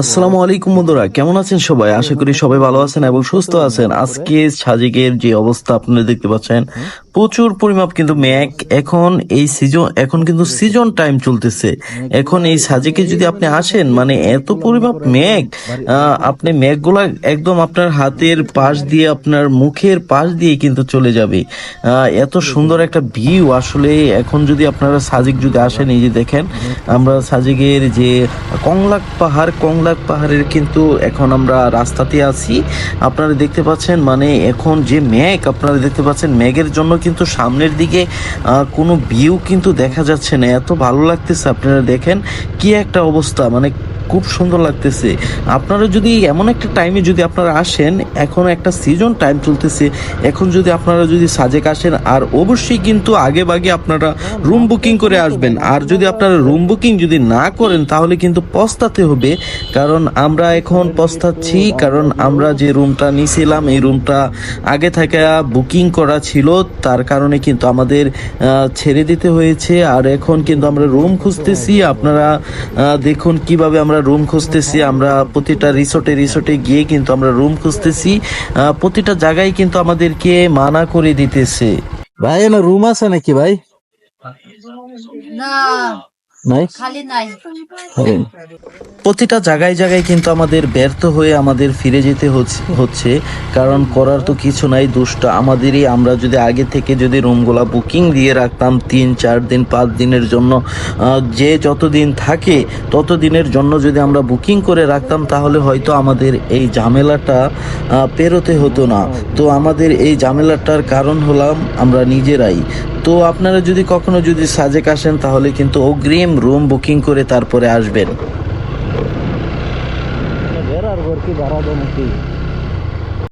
আসসালামু আলাইকুম বন্ধুরা, কেমন আছেন সবাই? আশা করি সবাই ভালো আছেন এবং সুস্থ আছেন। আজকে সাজিকের যে অবস্থা আপনারা দেখতে পাচ্ছেন প্রচুর পরিমাপ কিন্তু মেঘ এখন এই সিজন এখন কিন্তু সিজন টাইম চলতেছে। এখন এই সাজিকে যদি আপনি আসেন মানে এত পরিমাপ আহ, আপনি মেঘগুলা একদম আপনার হাতের পাশ দিয়ে আপনার মুখের পাশ দিয়ে কিন্তু চলে যাবে। এত সুন্দর একটা ভিউ আসলে এখন যদি আপনারা সাজিক যদি আসেন এই যে দেখেন আমরা সাজিকের যে কংলাক পাহাড় কংলাক পাহাড়ের কিন্তু এখন আমরা রাস্তাতে আছি। আপনারা দেখতে পাচ্ছেন মানে এখন যে মেঘ আপনারা দেখতে পাচ্ছেন মেঘের জন্য কিন্তু সামনের দিকে কোনো ভিউ কিন্তু দেখা যাচ্ছে না। এত ভালো লাগতেছে আপনারা দেখেন কি একটা অবস্থা। মানে খুব সুন্দর লাগতেছে। আপনারা যদি এমন একটা টাইমে যদি আপনারা আসেন, এখন একটা সিজন টাইম চলতেছে। এখন যদি আপনারা যদি সাজেক আসেন, আর অবশ্যই কিন্তু আগে বাগে আপনারা রুম বুকিং করে আসবেন। আর যদি আপনারা রুম বুকিং যদি না করেন, তাহলে কিন্তু পস্তাতে হবে। কারণ আমরা এখন পস্তাচ্ছি, কারণ আমরা যে রুমটা নিয়েছিলাম এই রুমটা আগে থেকে বুকিং করা ছিল। তার কারণে কিন্তু আমাদের ছেড়ে দিতে হয়েছে। আর এখন কিন্তু আমরা রুম খুঁজতেছি। আপনারা দেখুন কীভাবে আমরা রুম খুঁজতেছি আমরা প্রতিটা রিসোর্টে রিসোর্টে গিয়ে কিন্তু আমরা রুম খুঁজতেছি। আহ, প্রতিটা জায়গায় কিন্তু আমাদেরকে মানা করে দিতেছে। ভাই আমার রুম আছে নাকি ভাই? না। নাই? খালি নাই। প্রতিটা জায়গায় জায়গায় কিন্তু আমাদের ব্যর্থ হয়ে আমাদের ফিরে যেতে হচ্ছে- কারণ করার তো কিছু নাই, দুষ্টা। আমাদেরই আমরা যদি আগে থেকে যদি রুমগুলা বুকিং দিয়ে রাখতাম, তিন, চার দিন, পাঁচ দিনের জন্য যে যতদিন থাকে তত দিনের জন্য যদি আমরা বুকিং করে রাখতাম, তাহলে হয়তো আমাদের এই ঝামেলাটা পেরোতে হতো না। তো আমাদের এই ঝামেলাটার কারণ হলাম আমরা নিজেরাই। তো আপনারা যদি কখনো যদি সাজেক আসেন, তাহলে কিন্তু অগ্রিম রুম বুকিং করে তারপরে আসবেন। বেড়ার ঘর কি ভাড়া দেয় নাকি